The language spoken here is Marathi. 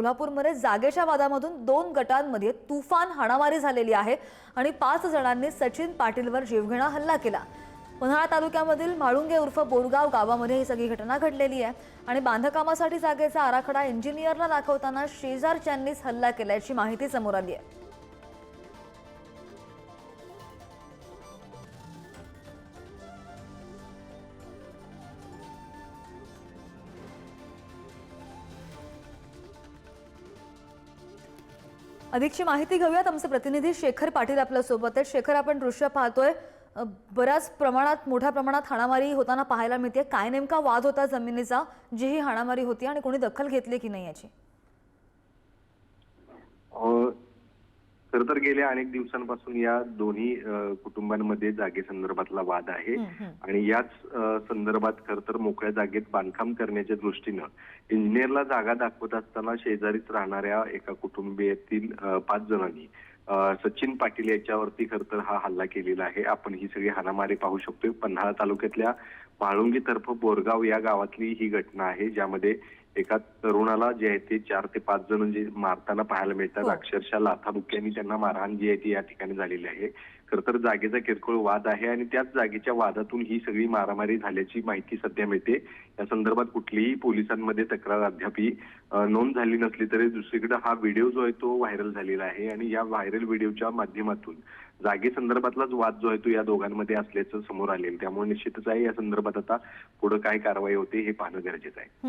कोल्हापूरमध्ये जागेच्या वादामधून दोन गटांमध्ये तुफान हाणामारी झालेली आहे आणि पाच जणांनी सचिन पाटीलवर जीवघेणा हल्ला केला. उन्हाळा तालुक्यामधील म्हाळुंगे उर्फ बोरगाव गावामध्ये ही सगळी घटना घडलेली आहे आणि बांधकामासाठी जागेचा आराखडा इंजिनियरला दाखवताना शेजारच्यांनीच हल्ला केल्याची माहिती समोर आली आहे. अधिकची माहिती घेऊयात. आमचे प्रतिनिधी शेखर पाटील आपल्यासोबत आहेत. शेखर आपण दृश्य पाहतोय. बऱ्याच प्रमाणात मोठ्या प्रमाणात हाणामारी होताना पाहायला मिळते. काय नेमका वाद होता जमिनीचा? जी ही हाणामारी होती आणि कोणी दखल घेतली की नाही याची? तर गेल्या अनेक दिवसांपासून या दोन्ही कुटुंबांमध्ये जागे संदर्भातला वाद आहे. आणि याच संदर्भात खर तर मोकळ्या जागेत बांधकाम करण्याच्या दृष्टीनं इंजिनियरला जागा दाखवत असताना शेजारीच राहणाऱ्या एका कुटुंबियातील पाच जणांनी सचिन पाटील याच्यावरती खर तर हा हल्ला केलेला आहे. आपण ही सगळी हाणामारी पाहू शकतोय. पन्हाळा तालुक्यातल्या म्हाळुंगी तर्फ बोरगाव या गावातली ही घटना आहे ज्यामध्ये एका तरुणाला जे आहे ते चार ते पाच जण जे मारताना पाहायला मिळतात. हो. अक्षरशः लाथाबुक्क्यांनी त्यांना मारहाण जी आहे ती या ठिकाणी झालेली आहे. खर तर जागेचा किरकोळ वाद आहे आणि त्याच जागेच्या वादातून ही सगळी मारामारी झाल्याची माहिती सध्या मिळते. या संदर्भात कुठलीही पोलिसांमध्ये तक्रार अद्यापही अ, नोंद झाली नसली तरी दुसरीकडे हा व्हिडिओ जो आहे तो व्हायरल झालेला आहे. आणि या व्हायरल व्हिडिओच्या माध्यमातून जागे संदर्भातलाच वाद जो आहे तो या दोघांमध्ये असल्याचं समोर आलेलं त्यामुळे निश्चितच आहे या संदर्भात आता पुढे काय कारवाई होते हे पाहणं गरजेचं आहे.